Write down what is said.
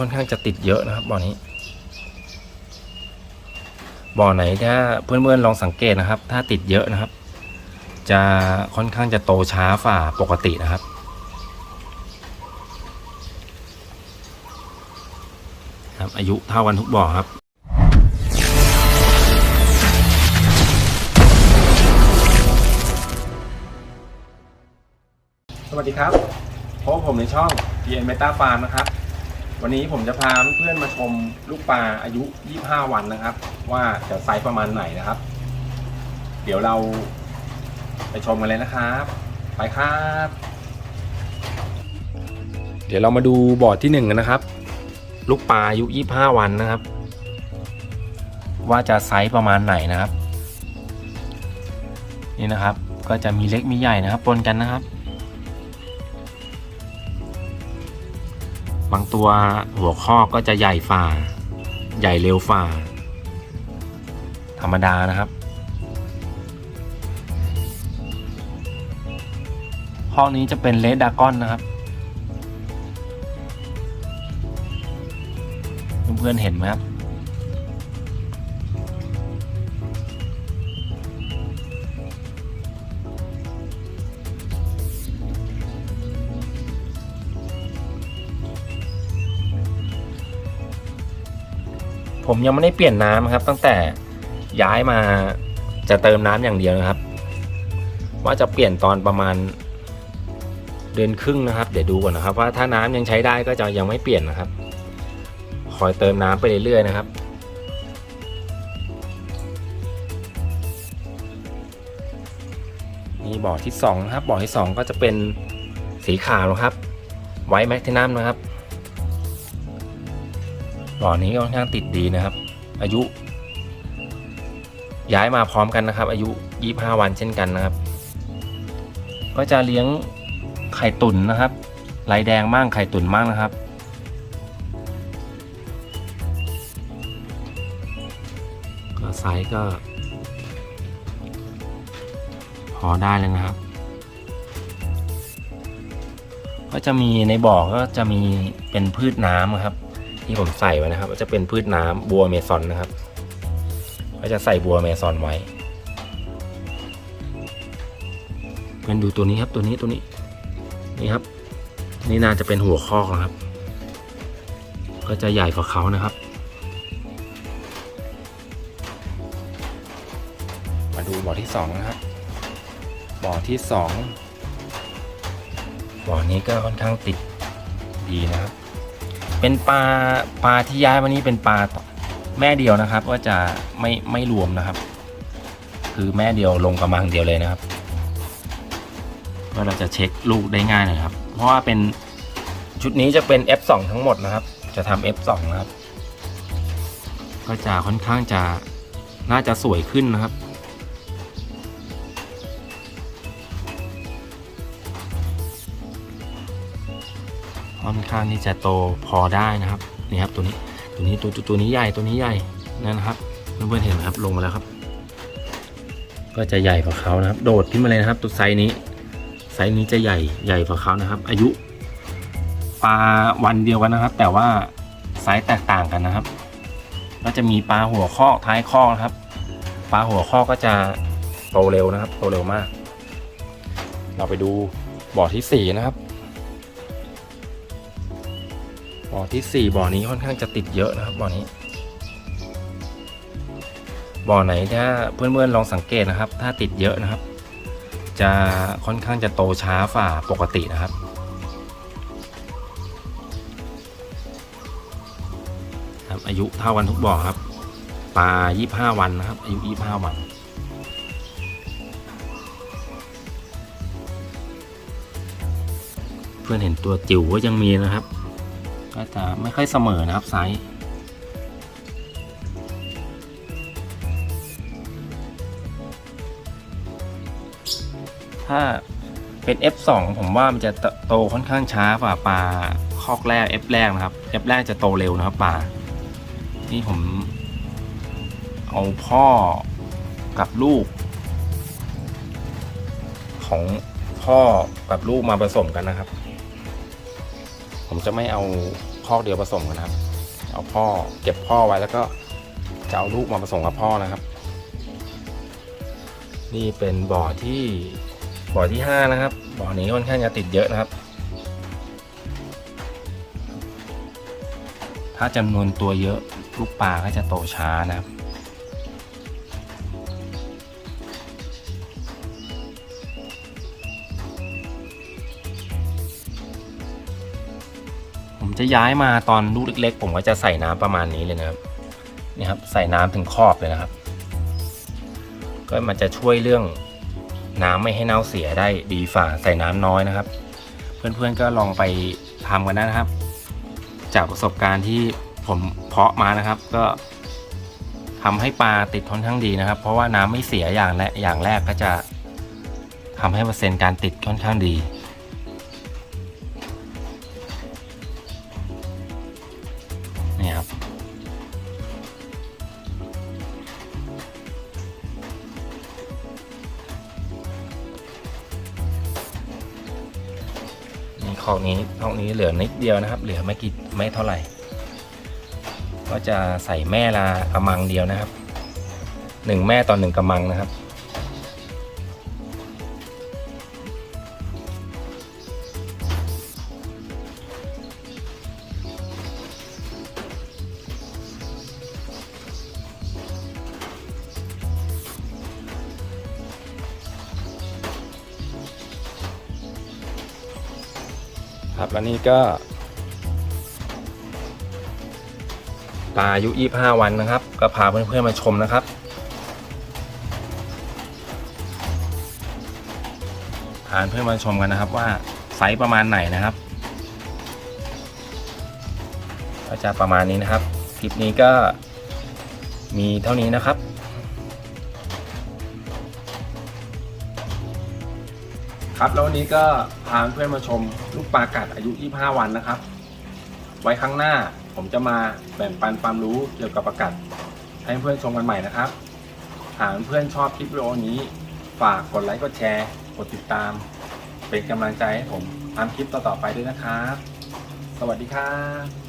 ค่อนข้างจะติดเยอะนะครับบ่อนี้ บ่อไหนถ้าเพื่อนๆลองสังเกตนะครับ ถ้าติดเยอะนะครับ จะค่อนข้างจะโตช้าฝ่าปกตินะครับครับอายุเท่ากันทุกบ่อครับสวัสดีครับพบกับผมในช่อง PN Meta Farm นะครับ วันนี้ผมจะพาเพื่อนมาชมลูกปลาอายุ 25 วันนะครับ ว่าจะไซส์ประมาณไหนนะครับ เดี๋ยวเราไปชมกันเลยนะครับ ไปครับ เดี๋ยวเรามาดูบอร์ดที่หนึ่งกันนะครับ ลูกปลาอายุ 25 วันนะครับ ว่าจะไซส์ประมาณไหนนะครับ นี่นะครับ ก็จะมีเล็กมีใหญ่นะครับปนกันนะครับ บางตัวหัวข้อก็จะใหญ่ฝ่า ใหญ่เร็วฝ่า ธรรมดานะครับข้อนี้จะเป็นเลดดากอนนะครับเพื่อนๆเห็นไหมครับ ผมยังไม่ได้เปลี่ยนน้ำครับ ตั้งแต่ย้ายมาจะเติมน้ำอย่างเดียวนะครับ ว่าจะเปลี่ยนตอนประมาณเดือนครึ่งนะครับ เดี๋ยวดูก่อนนะครับ ว่าถ้าน้ำยังใช้ได้ก็จะยังไม่เปลี่ยนนะครับ คอยเติมน้ำไปเรื่อยๆนะครับนี่บ่อที่สองนะครับบ่อที่สองก็จะเป็นสีขาวนะครับ ไว้แมกทินัมนะครับ บ่อนี้ค่อนข้างติดดีนะครับ อายุ ย้ายมาพร้อมกันนะครับ อายุ 25 วันเช่นกันนะครับ ก็จะเลี้ยงไข่ตุ๋นนะครับลายแดงมั่งไข่ตุ๋นมั่งนะครับ ก็ไซส์ก็ พอได้เลยนะครับ ก็จะมีในบ่อก็จะมีเป็นพืชน้ำครับ ที่ผมใส่ไว้นะครับก็จะเป็นพืชน้ำบัวเมซอนนะครับ ก็จะใส่บัวเมซอนไว้เพื่อนดูตัวนี้ครับตัวนี้ตัวนี้นี่ครับ นี่น่าจะเป็นหัวข้อกนะครับ ก็จะใหญ่กว่าเขานะครับ มาดูบ่อที่สองนะครับบ่อที่สองบ่อนี้ก็ค่อนข้างติดดีนะครับ เป็นปลาปลาที่ย้ายวันนี้เป็นปลาแม่เดียวนะครับก็จะไม่ไม่รวมนะครับ คือแม่เดียวลงกระมังเดียวเลยนะครับก็เราจะเช็คลูกได้ง่ายหน่อยครับ เพราะว่าเป็นชุดนี้จะเป็น F2 ทั้งหมดนะครับ จะทำ F2 นะครับ ก็จะค่อนข้างจะน่าจะสวยขึ้นนะครับ ค่อนข้างที่จะโตพอได้นะครับนี่ครับตัวนี้ตัวนี้ตัวตัวนี้ใหญ่ตัวนี้ใหญ่นั่นนะครับเพื่อนๆเห็นไหมครับลงมาแล้วครับ ก็จะใหญ่กว่าเขานะครับ โดดขึ้นมาเลยนะครับ ตัวไซส์นี้ ไซส์นี้จะใหญ่ใหญ่กว่าเขานะครับ อายุปลาวันเดียวกันนะครับ แต่ว่าไซส์แตกต่างกันนะครับ ก็จะมีปลาหัวข้อท้ายข้อนะครับ ปลาหัวข้อก็จะโตเร็วนะครับ โตเร็วมาก เราไปดูบ่อที่สี่นะครับ บ่อที่สี่บ่อนี้ค่อนข้างจะติดเยอะนะครับบ่อนี้บ่อไหนถ้าเพื่อนๆลองสังเกตนะครับ ถ้าติดเยอะนะครับ จะค่อนข้างจะโตช้าฝ่าปกตินะครับ ครับอายุเท่ากันทุกบ่อครับปลา 25 วันนะครับ อายุ 25 วันเพื่อนเห็นตัวจิ๋วก็ยังมีนะครับ ก็จะไม่ค่อยเสมอนะครับไซส์ถ้าเป็น F2 ผมว่ามันจะโตค่อนข้างช้าฝ่าปลาคอกแรก F แรกนะครับ F แรกจะโตเร็วนะครับปลานี่ผม เอาพ่อกับลูก ของพ่อกับลูกมาผสมกันนะครับ ผมจะไม่เอาคอกเดียวผสมกันะครับ เอาพ่อเก็บพ่อไว้แล้วก็จะเอาลูกมาผสมกับพ่อนะครับ นี่เป็นบ่อที่บ่อที่ห้านะครับ บ่อนี้ค่อนข้างจะติดเยอะนะครับ ถ้าจำนวนตัวเยอะลูกปลาก็จะโตช้านะครับ จะย้ายมาตอนลูกเล็ก ๆ ผมก็จะใส่น้ำประมาณนี้เลยนะครับนี่ครับใส่น้ำถึงขอบเลยนะครับ ก็มันจะช่วยเรื่องน้ำไม่ให้เน่าเสียได้ดีฝ่าใส่น้ำน้อยนะครับ เพื่อนๆก็ลองไปทำกันนะครับ จากประสบการณ์ที่ผมเพาะมานะครับ ก็ทำให้ปลาติดค่อนข้างดีนะครับ เพราะว่าน้ำไม่เสียอย่างแรกอย่างแรกก็จะทำให้เปอร์เซ็นต์การติดค่อนข้างดี คอกนี้คอกนี้เหลือนิดเดียวนะครับ เหลือไม่กี่ไม่เท่าไหร่ ก็จะใส่แม่ละกระมังเดียวนะครับหนึ่งแม่ต่อหนึ่งกระมังนะครับ ครับ แล้วนี่ก็ปลาอายุ 25 วันนะครับ ก็พาเพื่อนๆมาชมนะครับพาเพื่อนมาชมกันนะครับว่าไซส์ประมาณไหนนะครับ ก็จะประมาณนี้นะครับ คลิปนี้ก็มีเท่านี้นะครับ ครับแล้ววันนี้ก็พาเพื่อนมาชมลูกปลากัดอายุ 25 วันนะครับ ไว้ครั้งหน้าผมจะมาแบ่งปันความรู้เกี่ยวกับปลากัด ให้เพื่อนชมกันใหม่นะครับ หากเพื่อนชอบคลิปวิดีโอนี้ ฝากกดไลค์กดแชร์กดติดตาม เป็นกำลังใจให้ผมทำคลิปต่อๆไปด้วยนะครับ สวัสดีครับ